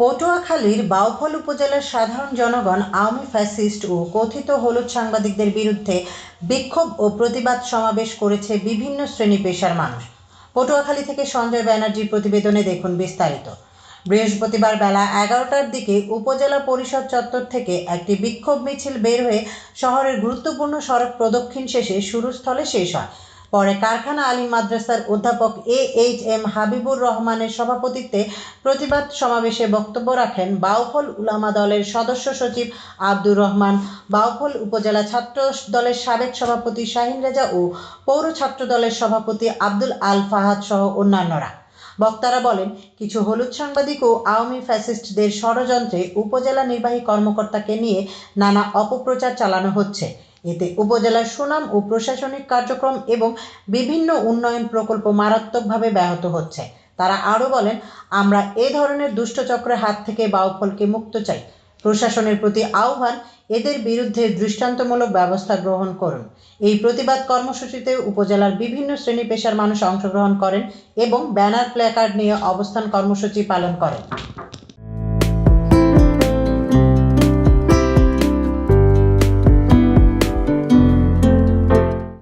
পটুয়াখালীর বাউফল উপজেলার সাধারণ জনগণ, আওয়ামী ফ্যাসিস্ট ও কথিত হলুদ সাংবাদিকদের বিরুদ্ধে বিক্ষোভ ও প্রতিবাদ সমাবেশ করেছে বিভিন্ন শ্রেণি পেশার মানুষ। পটুয়াখালী থেকে সঞ্জয় ব্যানার্জির প্রতিবেদনে দেখুন বিস্তারিত। বৃহস্পতিবার বেলা এগারোটার দিকে উপজেলা পরিষদ চত্বর থেকে একটি বিক্ষোভ মিছিল বের হয়ে শহরের গুরুত্বপূর্ণ সড়ক প্রদক্ষিণ শেষে শুরুস্থলে শেষ হয়। পরে কারখানা আলী মাদ্রাসার অধ্যাপক এ এইচ এম হাবিবুর রহমানের সভাপতিত্বে প্রতিবাদ সমাবেশে বক্তব্য রাখেন বাউফল উলামা দলের সদস্য সচিব আব্দুর রহমান। বাউফল উপজেলা ছাত্র দলের সাবেক সভাপতি শাহিন রেজা ও পৌর ছাত্র দলের সভাপতি আব্দুল আল ফাহাদ সহ অন্যান্যরা। বক্তারা বলেন, কিছু হলুদ সাংবাদিক ও আওয়ামী ফ্যাসিস্টদের ষড়যন্ত্রে উপজেলা নির্বাহী কর্মকর্তাকে নিয়ে নানা অপপ্রচার চালানো হচ্ছে। এতে উপজেলার সুনাম ও প্রশাসনিক কার্যক্রম এবং বিভিন্ন উন্নয়ন প্রকল্প মারাত্মকভাবে ব্যাহত হচ্ছে। তারা আরও বলেন, আমরা এ ধরনের দুষ্টচক্রের হাত থেকে বাউফলকে মুক্ত চাই। প্রশাসনের প্রতি আহ্বান, এদের বিরুদ্ধে দৃষ্টান্তমূলক ব্যবস্থা গ্রহণ করুন। এই প্রতিবাদ কর্মসূচিতে উপজেলার বিভিন্ন শ্রেণি পেশার মানুষ অংশগ্রহণ করেন এবং ব্যানার প্ল্যাকার্ড নিয়ে অবস্থান কর্মসূচি পালন করেন।